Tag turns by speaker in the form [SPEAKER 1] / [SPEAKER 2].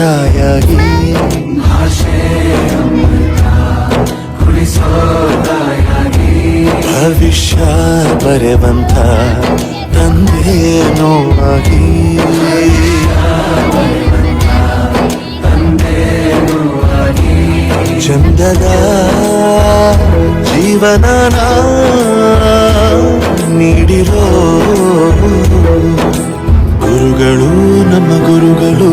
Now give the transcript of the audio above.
[SPEAKER 1] ತಾಯಾಗಿ ಭವಿಷ್ಯ ಬರೆವಂತ ತಂದೆ ನೋವಾಗಿ. ಚಂದದ ಜೀವನ ನೀಡಿರೋ ಗುರುಗಳು ನಮ್ಮ ಗುರುಗಳು.